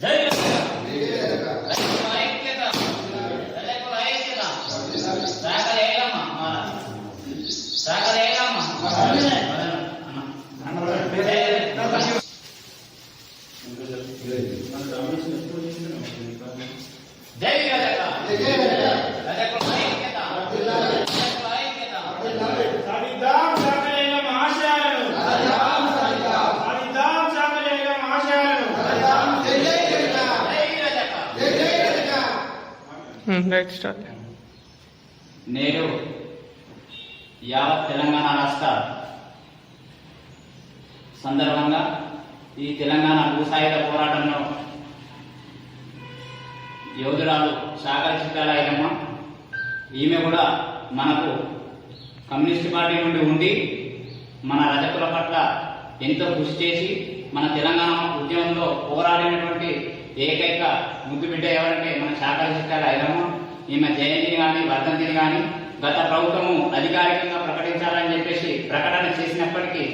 జై రజక రజకుల ఐక్యత రజకుల ఐక్యత సాగర్ ఏలమ్మ మన సాగర్ ఏలమ్మ జై రజక రజకుల ఐక్యత రజకుల ఐక్యత సాధిద్దాం సాకలేల ఆశయాలను సాధిద్దాం సాకలేల ఆశయాలను జై రజక రైట్ స్టార్ట్ నేడు యావత్ తెలంగాణ రాష్ట్ర సందర్భంగా ఈ తెలంగాణ భూసాయుధ పోరాటంలో యోధురాలు సాగర చిత్రాలయ్యమ్మ ఈమె కూడా మనకు కమ్యూనిస్ట్ పార్టీ నుండి ఉండి మన రజకుల పట్ల ఎంతో కృషి చేసి మన తెలంగాణ ఉద్యమంలో పోరాడినటువంటి ఏకైక ముద్దు బిడ్డ ఎవరంటే మన శాఖల చిత్రాల ఈమె జయంతిని కానీ వర్ధంతిని కానీ గత ప్రభుత్వము అధికారికంగా ప్రకటించాలని చెప్పేసి ప్రకటన చేసినప్పటికీ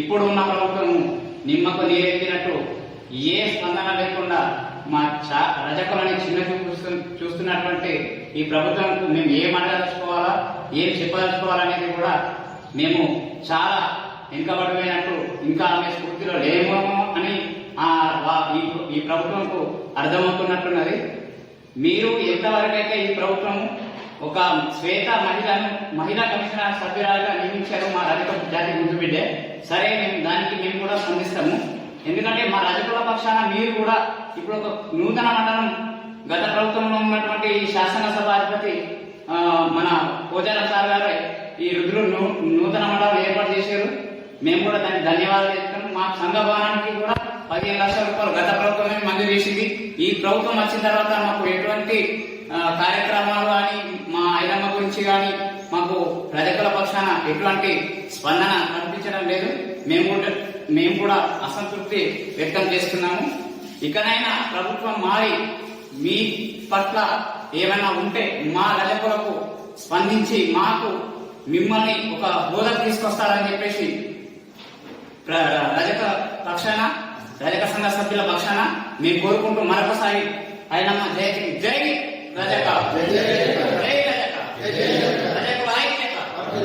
ఇప్పుడు ఉన్న ప్రభుత్వము నిమ్మకు నీరెత్తినట్టు ఏ స్పందన లేకుండా మా చా రజకులని చిన్న చూపు చూస్తున్నటువంటి ఈ ప్రభుత్వంకు మేము ఏం అడగదలుచుకోవాలా ఏం చెప్పదలుచుకోవాలనేది కూడా మేము చాలా వెనుకబడిపోయినట్టు ఇంకా ఆమె స్ఫూర్తిలో లేమో అని ఈ ప్రభుత్వంకు అర్థమవుతున్నట్టున్నది. మీరు ఎంతవరకైతే ఈ ప్రభుత్వం ఒక శ్వేత మహిళను మహిళా కమిషనర్ సభ్యురాలుగా నియమించారు మా రజక జాతి ముందు బిడ్డే సరే మేము దానికి మేము కూడా స్పందిస్తాము. ఎందుకంటే మా రజకుల పక్షాన మీరు కూడా ఇప్పుడు ఒక నూతన మండలం గత ప్రభుత్వంలో ఉన్నటువంటి ఈ శాసనసభ అధిపతి మన పోచార సార్ గారు ఈ రుద్రు నూ- నూతన మండలం ఏర్పాటు చేశారు. మేము కూడా దానికి ధన్యవాదాలు చెప్తాము మా సంఘ భవనానికి కూడా పదిహేను లక్షల రూపాయలు గత ప్రభుత్వమే మంజూరు చేసింది. ఈ ప్రభుత్వం వచ్చిన తర్వాత మాకు ఎటువంటి కార్యక్రమాలు కానీ మా ఐలమ్మ గురించి కానీ మాకు ప్రజల పక్షాన ఎటువంటి స్పందన కనిపించడం లేదు. మేము కూడా మేము కూడా అసంతృప్తి వ్యక్తం చేస్తున్నాము. ఇకనైనా ప్రభుత్వం మారి మీ పట్ల ఏమైనా ఉంటే మా రజకులకు స్పందించి మాకు మిమ్మల్ని ఒక హోదాకు తీసుకొస్తారని చెప్పేసి ప్ర- రజక పక్షాన రజక సంఘ సభ్యుల పక్షాన మేము కోరుకుంటూ మరొకసారి ఆయన జై జై